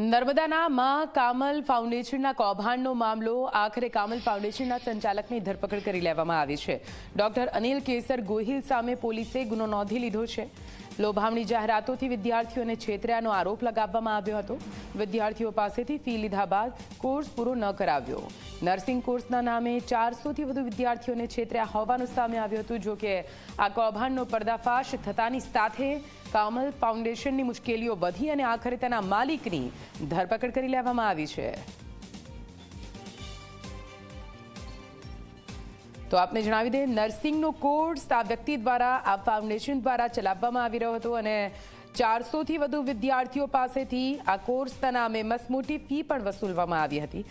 નર્મદાના માં કામલ ફાઉન્ડેશનના કૌભાંડનો મામલો આખરે કામલ ફાઉન્ડેશનના સંચાલકની ધરપકડ કરી લેવામાં આવી છે. ડોક્ટર અનિલ કેસર ગોહિલ સામે પોલીસે ગુનો નોંધી લીધો છે. લોભામણી જાહેરાતોથી વિદ્યાર્થીઓને છેતર્યાનો આરોપ લગાવવામાં આવ્યો હતો. વિદ્યાર્થીઓ પાસેથી ફી લીધા બાદ કોર્સ પૂરો ન કરાવ્યો. નર્સિંગ કોર્સના નામે ચારસોથી વધુ વિદ્યાર્થીઓને છેતર્યા હોવાનું સામે આવ્યું હતું, જો કે આ કૌભાંડનો પર્દાફાશ થતાની સાથે કામલ ફાઉન્ડેશનની મુશ્કેલીઓ વધી અને આખરે તેના માલિકની ધરપકડ કરી લેવામાં આવી છે. તો આપને જણાવી દે નર્સિંગનો કોર્સ આ વ્યક્તિ દ્વારા, આ ફાઉન્ડેશન દ્વારા ચલાવવામાં આવી રહ્યો હતો અને ચારસોથી વધુ વિદ્યાર્થીઓ પાસેથી આ કોર્સના નામે મસમોટી ફી પણ વસૂલવામાં આવી હતી.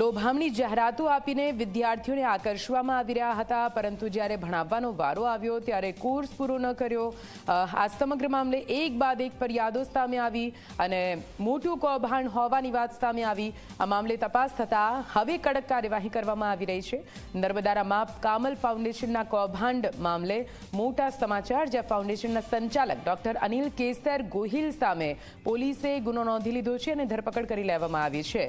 લોભામણી જાહેરાતો આપીને વિદ્યાર્થીઓને આકર્ષવામાં આવી રહ્યા હતા, પરંતુ જ્યારે ભણાવવાનો વારો આવ્યો ત્યારે કોર્સ પૂરો ન કર્યો. આ સમગ્ર મામલે એક બાદ એક ફરિયાદો સામે આવી અને મોટું કૌભાંડ હોવાની વાત સામે આવી. આ મામલે તપાસ થતાં હવે કડક કાર્યવાહી કરવામાં આવી રહી છે. નર્મદાના કામલ ફાઉન્ડેશનના કૌભાંડ મામલે મોટા સમાચાર, જ્યાં ફાઉન્ડેશનના સંચાલક ડોક્ટર અનિલ કેસર ગોહિલ સામે પોલીસે ગુનો નોંધી લીધો છે અને ધરપકડ કરી લેવામાં આવી છે.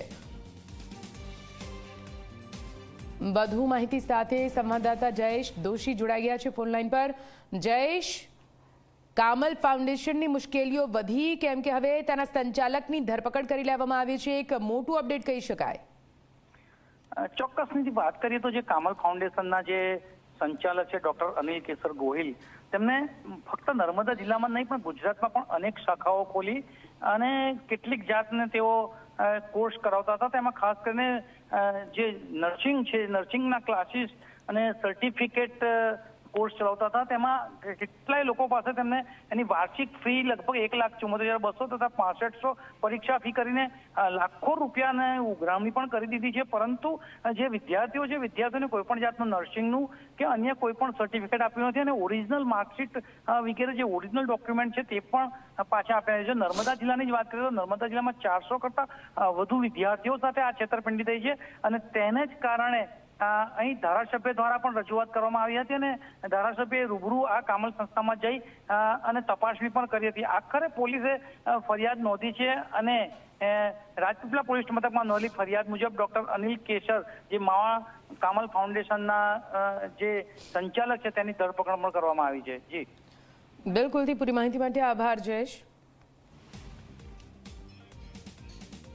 વધુ માહિતી સાથે સંવાદદાતા જયેશ દોશી જોડાઈ ગયા છે ફોનલાઈન પર. જયેશ, કામલ ફાઉન્ડેશનની મુશ્કેલીઓ વધી, કેમ કે હવે તેના સંચાલકની ધરપકડ કરી લેવામાં આવી છે. એક મોટું અપડેટ કહી શકાય. ચોક્કસની વાત કરીએ તો જે કામલ ફાઉન્ડેશનના જે સંચાલક છે ડોક્ટર અનિલ કેસર ગોહિલ. તેમને ફક્ત નર્મદા જિલ્લામાં નહીં, પણ ગુજરાતમાં પણ અનેક શાખાઓ ખોલી અને કેટલીક જાતને તેઓ કોર્સ કરાવતા હતા. તેમાં ખાસ કરીને જે નર્સિંગ છે, નર્સિંગના ક્લાસીસ અને સર્ટિફિકેટ કોર્સ ચલાવતા હતા. તેમાં કેટલાય લોકો પાસે તેમને એની વાર્ષિક ફી લગભગ એક લાખ ચુમ્મોતેર હજાર બસો તથા પાસઠસો પરીક્ષા ફી કરીને લાખો રૂપિયાને ઉઘરામણી પણ કરી દીધી છે. પરંતુ જે વિદ્યાર્થીઓ છે, વિદ્યાર્થીઓને કોઈ પણ જાતનું નર્સિંગનું કે અન્ય કોઈ પણ સર્ટિફિકેટ આપ્યું નથી અને ઓરિજિનલ માર્કશીટ વગેરે જે ઓરિજિનલ ડોક્યુમેન્ટ છે તે પણ પાછા આપ્યા છે. નર્મદા જિલ્લાની જ વાત કરીએ તો નર્મદા જિલ્લામાં ચારસો કરતા વધુ વિદ્યાર્થીઓ સાથે આ છેતરપિંડી થઈ છે અને તેને જ કારણે અહીં ધારાસભ્ય દ્વારા પણ રજૂઆત કરવામાં આવી હતી અને ધારાસભ્યએ રૂબરૂ આ કામલ સંસ્થામાં જઈ અને તપાસણી પણ કરી હતી. આખરે પોલીસે ફરિયાદ નોંધી છે અને રાજપીપળા પોલીસ મથકમાં નોંધેલી ફરિયાદ મુજબ ડોક્ટર અનિલ કેસર, જે માવા કામલ ફાઉન્ડેશનના જે સંચાલક છે, તેની ધરપકડ પણ કરવામાં આવી છે. જી. બિલકુલથી પૂરી માહિતી માટે આભાર, જયેશ.